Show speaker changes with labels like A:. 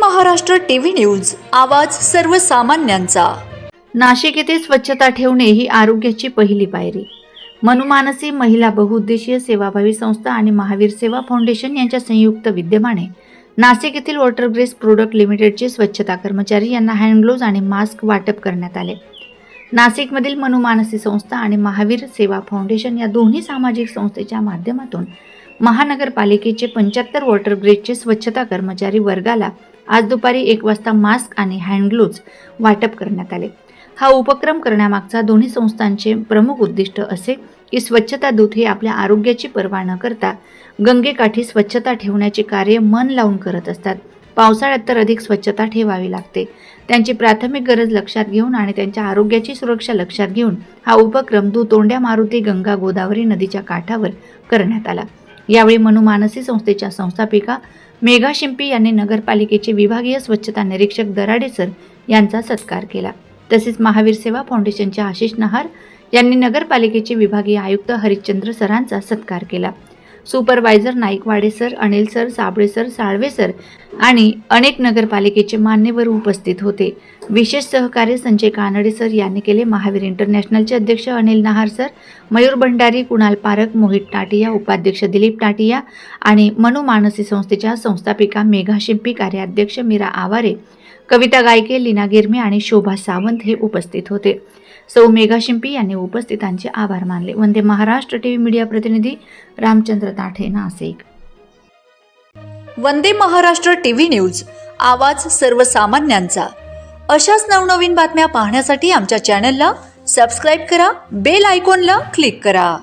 A: Maharashtra TV news आवाज सर्वसामान्यांचा.
B: नाशिक येथे स्वच्छता ठेवणे ही आरोग्याची पहिली पायरी. मनुमानसी महिला बहुउद्देशीय सेवाभावी संस्था आणि महावीर सेवा फाउंडेशन यांच्या संयुक्त विद्यमाने नाशिक येथील वॉटर ग्रेस प्रोडक्ट लिमिटेडचे स्वच्छता कर्मचारी यांना हँडग्लोव्ज आणि मास्क वाटप करण्यात आले. नाशिकमधील मनुमानसी संस्था आणि महावीर सेवा फाउंडेशन या दोन्ही सामाजिक संस्थेच्या माध्यमातून महानगरपालिकेचे पंच्याहत्तर वॉटर ग्रेडचे स्वच्छता कर्मचारी वर्गाला आज दुपारी एक वाजता मास्क आणि हँडग्लोव्ज वाटप करण्यात आले. हा उपक्रम करण्यामागचा दोन्ही संस्थांचे प्रमुख उद्दिष्ट असे की स्वच्छता दूत हे आपल्या आरोग्याची पर्वा न करता गंगेकाठी स्वच्छता ठेवण्याचे कार्य मन लावून करत असतात. पावसाळ्यात तर अधिक स्वच्छता ठेवावी लागते. त्यांची प्राथमिक गरज लक्षात घेऊन आणि त्यांच्या आरोग्याची सुरक्षा लक्षात घेऊन हा उपक्रम दुतोंड्या मारुती गंगा गोदावरी नदीच्या काठावर करण्यात आला. यावेळी मनुमानसी संस्थेच्या संस्थापिका मेघा शिंपी यांनी नगरपालिकेचे विभागीय स्वच्छता निरीक्षक दराडे सर यांचा सत्कार केला. तसेच महावीर सेवा फाउंडेशनचे आशिष नहार यांनी नगरपालिकेचे विभागीय आयुक्त हरिश्चंद्र सरांचा सत्कार केला. Supervisor Naikwade sir Anil sir Sable sir Salve sir आणि अनेक नगरपालिकेचे मान्यवर उपस्थित होते. विशेष सहकार्य संजय कानडे सर यांनी केले. महावीर इंटरनॅशनलचे अध्यक्ष अनिल नहार सर मयूर भंडारी कुणाल पारख मोहित टाटिया उपाध्यक्ष दिलीप टाटिया आणि मनु मानसी संस्थेच्या संस्थापिका मेघा शिंपी कार्याध्यक्ष मीरा आवारे कविता गायके लीना गिरमे आणि शोभा सावंत हे उपस्थित होते. सौ मेघा शिंपी यांनी उपस्थितांचे आभार मानले. वंदे महाराष्ट्र टीव्ही मीडिया प्रतिनिधी रामचंद्र ताठे नाशिक
A: वंदे महाराष्ट्र टीव्ही न्यूज आवाज सर्वसामान्यांचा. अशाच नवनवीन बातम्या पाहण्यासाठी आमच्या चॅनलला सबस्क्राईब करा बेल आयकॉनला क्लिक करा.